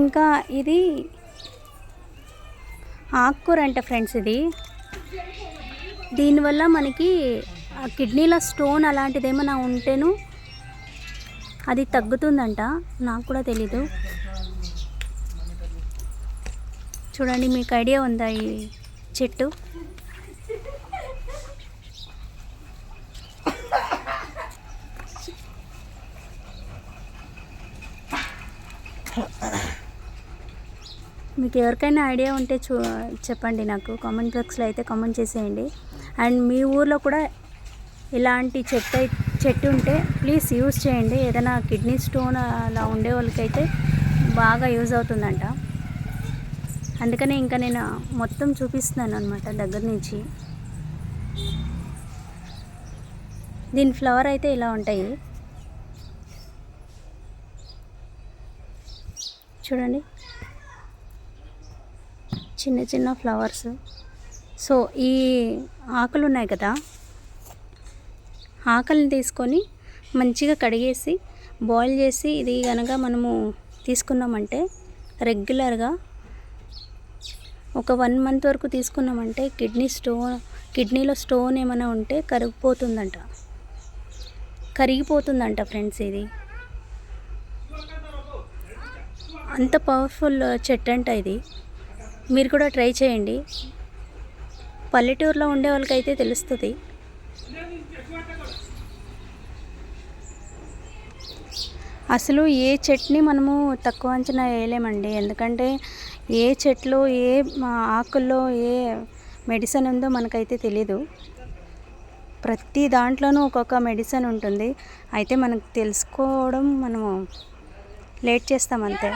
ఇంకా ఇది ఆకుకూర అంట ఫ్రెండ్స్ ఇది. దీనివల్ల మనకి ఆ కిడ్నీలో స్టోన్ అలాంటిది ఏమైనా ఉంటేను అది తగ్గుతుందంట. నాకు కూడా తెలీదు. చూడండి మీకు ఐడియా ఉందా ఈ చెట్టు? మీకు ఎవరికైనా ఐడియా ఉంటే చూ చెప్పండి నాకు. కామెంట్ బాక్స్లో అయితే కామెంట్ చేసేయండి. అండ్ మీ ఊర్లో కూడా ఇలాంటి చెట్టు చెట్టు ఉంటే ప్లీజ్ యూజ్ చేయండి. ఏదైనా కిడ్నీ స్టోన్ అలా ఉండే వాళ్ళకైతే బాగా యూజ్ అవుతుందంట. అందుకనే ఇంకా నేను మొత్తం చూపిస్తున్నాను అనమాట దగ్గర నుంచి. దీని ఫ్లవర్ అయితే ఇలా ఉంటాయి. చూడండి. చిన్న చిన్న ఫ్లవర్స్. సో ఈ ఆకులు ఉన్నాయి కదా ఆకలిని తీసుకొని మంచిగా కడిగేసి బాయిల్ చేసి ఇది కనుక మనము తీసుకున్నామంటే రెగ్యులర్గా ఒక వన్ మంత్ వరకు తీసుకున్నామంటే కిడ్నీ స్టోన్ కిడ్నీలో స్టోన్ ఏమైనా ఉంటే కరిగిపోతుందంట. కరిగిపోతుందంట ఫ్రెండ్స్ ఇది. అంత పవర్ఫుల్ చెట్టు అంట ఇది. మీరు కూడా ట్రై చేయండి. పల్లెటూరులో ఉండే వాళ్ళకైతే తెలుస్తుంది. అసలు ఏ చెట్ని మనము తక్కువ అంచనా వేయలేమండి. ఎందుకంటే ఏ చెట్లు ఏ మా ఆకుల్లో ఏ మెడిసిన్ ఉందో మనకైతే తెలీదు. ప్రతి దాంట్లోనూ ఒక్కొక్క మెడిసిన్ ఉంటుంది. అయితే మనకు తెలుసుకోవడం మనము లేట్ చేస్తాం అంతే.